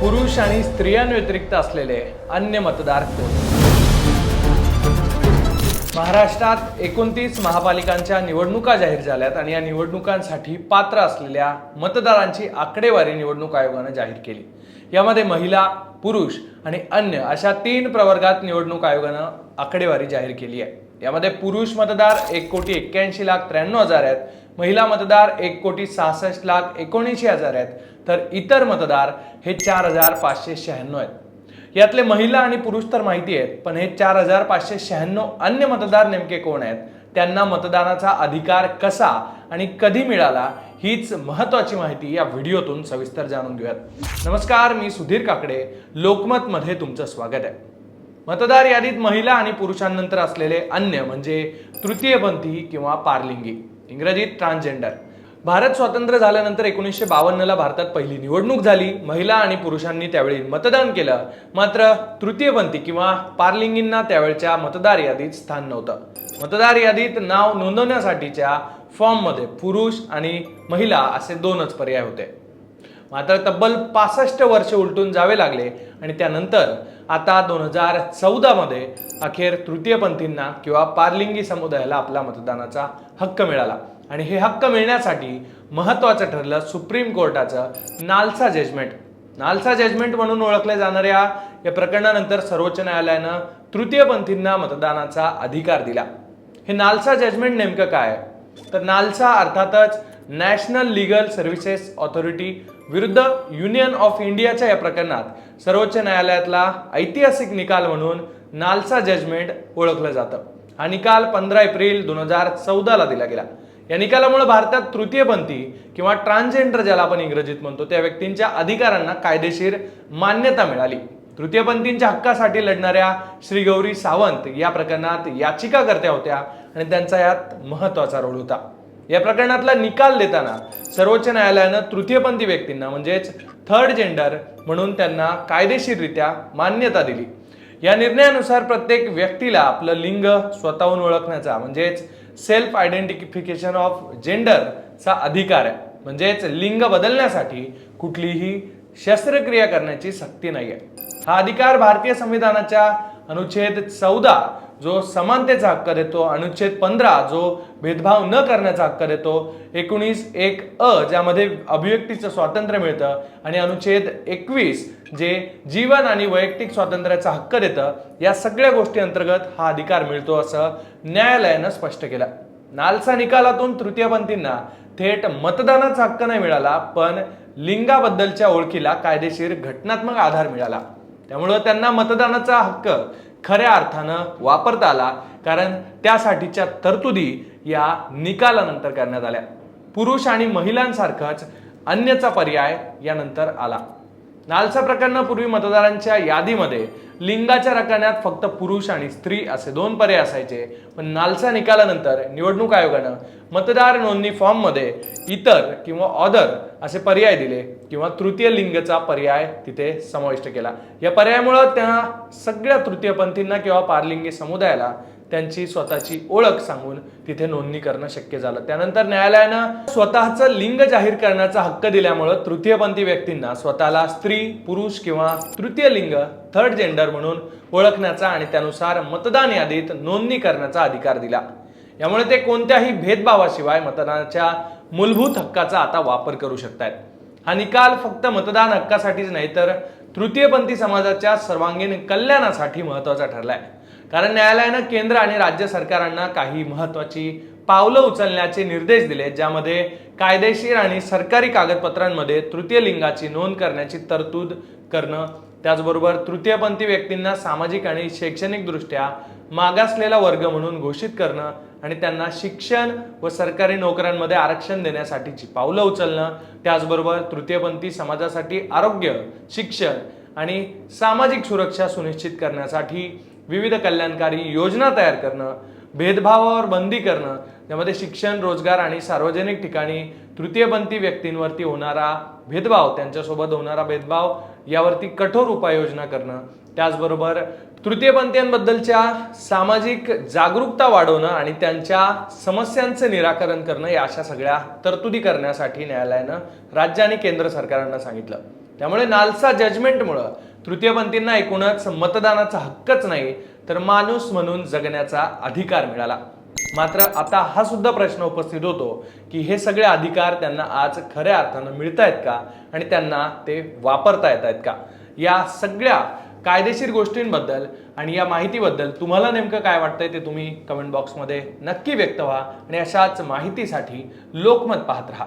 पुरुष आणि स्त्रियांव्यतिरिक्त असलेले अन्य मतदार कोण? महाराष्ट्रात एकोणतीस महापालिकांच्या निवडणुका जाहीर झाल्यात आणि या निवडणुकांसाठी पात्र असलेल्या मतदारांची आकडेवारी निवडणूक आयोगानं जाहीर केली. यामध्ये महिला पुरुष आणि अन्य अशा तीन प्रवर्गात निवडणूक आयोगानं आकडेवारी जाहीर केली आहे. यामध्ये पुरुष मतदार एक कोटी एक्क्याऐंशी लाख त्र्याण्णव हजार आहेत. महिला मतदार एक कोटी सहासष्ट लाख एकोणऐंशी हजार आहेत. तर इतर मतदार हे चार हजार पाचशे शहाण्णव आहेत. यातले महिला आणि पुरुष तर माहिती आहेत पण हे चार हजार पाचशे शहाण्णव अन्य मतदार नेमके कोण आहेत? त्यांना मतदानाचा अधिकार कसा आणि कधी मिळाला हीच महत्वाची माहिती या व्हिडिओतून सविस्तर जाणून घेऊयात. नमस्कार मी सुधीर काकडे. लोकमतमध्ये तुमचं स्वागत आहे. मतदार यादीत महिला आणि पुरुषांनंतर असलेले अन्य म्हणजे तृतीयपंथी किंवा पारलिंगी. इंग्रजीत ट्रान्सजेंडर. भारत स्वातंत्र्य झाल्यानंतर एकोणीसशे बावन्नला भारतात पहिली निवडणूक झाली. महिला आणि पुरुषांनी त्यावेळी मतदान केलं. मात्र तृतीयपंथी किंवा पारलिंगींना त्यावेळच्या मतदार यादीत स्थान नव्हतं. मतदार यादीत नाव नोंदवण्यासाठीच्या फॉर्ममध्ये पुरुष आणि महिला असे दोनच पर्याय होते. मात्र तब्बल पासष्ट वर्ष उलटून जावे लागले आणि त्यानंतर आता दोन हजार चौदामध्ये अखेर तृतीयपंथींना किंवा पारलिंगी समुदायाला आपला मतदानाचा हक्क मिळाला. आणि हे हक्क मिळण्यासाठी महत्त्वाचं ठरलं सुप्रीम कोर्टाचं नालसा जजमेंट नालसा जजमेंट म्हणून ओळखल्या जाणाऱ्या या प्रकरणानंतर सर्वोच्च न्यायालयानं तृतीयपंथींना मतदानाचा अधिकार दिला. हे नालसा जजमेंट नेमकं काय? तर नालसा अर्थातच नॅशनल लिगल सर्व्हिसेस ऑथॉरिटी विरुद्ध युनियन ऑफ इंडियाच्या या प्रकरणात सर्वोच्च न्यायालयातला ऐतिहासिक निकाल म्हणून नालसा जजमेंट ओळखलं जातं. हा निकाल पंधरा एप्रिल दोन हजार चौदाला दिला गेला. या निकालामुळे भारतात तृतीयपंथी किंवा ट्रान्सजेंडर ज्याला आपण इंग्रजीत म्हणतो त्या व्यक्तींच्या अधिकारांना कायदेशीर मान्यता मिळाली. तृतीयपंथींच्या हक्कासाठी लढणाऱ्या श्रीगौरी सावंत या प्रकरणात याचिकाकर्त्या होत्या आणि त्यांचा यात महत्त्वाचा रोल होता. या प्रकरणातला निकाल देताना सर्वोच्च न्यायालयानं तृतीयपंथी व्यक्तींना म्हणजेच थर्ड जेंडर म्हणून त्यांना कायदेशीररित्या मान्यता दिली. या निर्णयानुसार प्रत्येक व्यक्तीला आपलं लिंग स्वतःहून ओळखण्याचा म्हणजेच सेल्फ आयडेंटिफिकेशन ऑफ जेंडरचा अधिकार आहे. म्हणजेच लिंग बदलण्यासाठी कुठलीही शस्त्रक्रिया करण्याची सक्ती नाही आहे हा अधिकार भारतीय संविधानाच्या अनुच्छेद चौदा जो समानतेचा हक्क देतो अनुच्छेद पंधरा जो भेदभाव न करण्याचा हक्क देतो एकोणीस एक अ ज्यामध्ये अभिव्यक्तीचं स्वातंत्र्य मिळतं आणि अनुच्छेद एकवीस जे जीवन आणि वैयक्तिक स्वातंत्र्याचा हक्क देतं या सगळ्या गोष्टी अंतर्गत हा अधिकार मिळतो असं न्यायालयानं स्पष्ट केलं. नालसा निकालातून तृतीयपंथींना थेट मतदानाचा हक्क नाही मिळाला पण लिंगाबद्दलच्या ओळखीला कायदेशीर घटनात्मक आधार मिळाला. त्यामुळं त्यांना मतदानाचा हक्क खऱ्या अर्थानं वापरता आला कारण त्यासाठीच्या तरतुदी या निकालानंतर करण्यात आल्या. पुरुष आणि महिलांसारखाच अन्यचा पर्याय यानंतर आला. नालसा प्रकरणापूर्वी मतदारांच्या यादीमध्ये. लिंगाच्या रकान्यात फक्त पुरुष आणि स्त्री असे दोन पर्याय असायचे. पण नालसा निकालानंतर निवडणूक आयोगानं मतदार नोंदणी फॉर्ममध्ये इतर किंवा ऑदर असे पर्याय दिले किंवा तृतीय लिंगचा पर्याय तिथे समाविष्ट केला. या पर्यायामुळं त्या सगळ्या तृतीयपंथींना किंवा पारलिंगी समुदायाला त्यांची स्वतःची ओळख सांगून तिथे नोंदणी करणं शक्य झालं. त्यानंतर न्यायालयानं स्वतःचं लिंग जाहीर करण्याचा हक्क दिल्यामुळं तृतीयपंथी व्यक्तींना स्वतःला स्त्री पुरुष किंवा तृतीय लिंग थर्ड जेंडर म्हणून ओळखण्याचा आणि त्यानुसार मतदान यादीत नोंदणी करण्याचा अधिकार दिला. यामुळे ते कोणत्याही भेदभावाशिवाय मतदानाच्या मूलभूत हक्काचा आता वापर करू शकतात हा निकाल फक्त मतदान हक्कासाठीच नाही तर तृतीयपंथी समाजाच्या सर्वांगीण कल्याणासाठी महत्त्वाचा ठरलाय. कारण न्यायालयानं केंद्र आणि राज्य सरकारांना काही महत्वाची पावलं उचलण्याचे निर्देश दिले ज्यामध्ये कायदेशीर आणि सरकारी कागदपत्रांमध्ये तृतीय लिंगाची नोंद करण्याची तरतूद करणं त्याचबरोबर तृतीयपंथी व्यक्तींना सामाजिक आणि शैक्षणिकदृष्ट्या मागासलेला वर्ग म्हणून घोषित करणं आणि त्यांना शिक्षण व सरकारी नोकऱ्यांमध्ये आरक्षण देण्यासाठीची पावलं उचलणं त्याचबरोबर तृतीयपंथी समाजासाठी आरोग्य शिक्षण आणि सामाजिक सुरक्षा सुनिश्चित करण्यासाठी विविध कल्याणकारी योजना तयार करणं भेदभावावर बंदी करणं त्यामध्ये शिक्षण रोजगार आणि सार्वजनिक ठिकाणी तृतीयपंथी व्यक्तींवरती होणारा भेदभाव त्यांच्यासोबत होणारा भेदभाव यावरती कठोर उपाययोजना करणं त्याचबरोबर तृतीयपंथीयांबद्दलच्या सामाजिक जागरूकता वाढवणं आणि त्यांच्या समस्यांचं निराकरण करणं या अशा सगळ्या तरतुदी करण्यासाठी न्यायालयानं राज्य आणि केंद्र सरकारांना सांगितलं. त्यामुळे नालसा जजमेंटमुळं तृतीयपंथींना एकूणच मतदानाचा हक्कच नाही तर माणूस म्हणून जगण्याचा अधिकार मिळाला. मात्र आता हा सुद्धा प्रश्न उपस्थित होतो की हे सगळे अधिकार त्यांना आज खऱ्या अर्थानं मिळत आहेत का आणि त्यांना ते वापरता येत आहेत का? या सगळ्या कायदेशीर गोष्टींबद्दल आणि या माहितीबद्दल तुम्हाला नेमकं काय वाटतंय ते तुम्ही कमेंट बॉक्समध्ये नक्की व्यक्त व्हा आणि अशाच माहितीसाठी लोकमत पाहत राहा.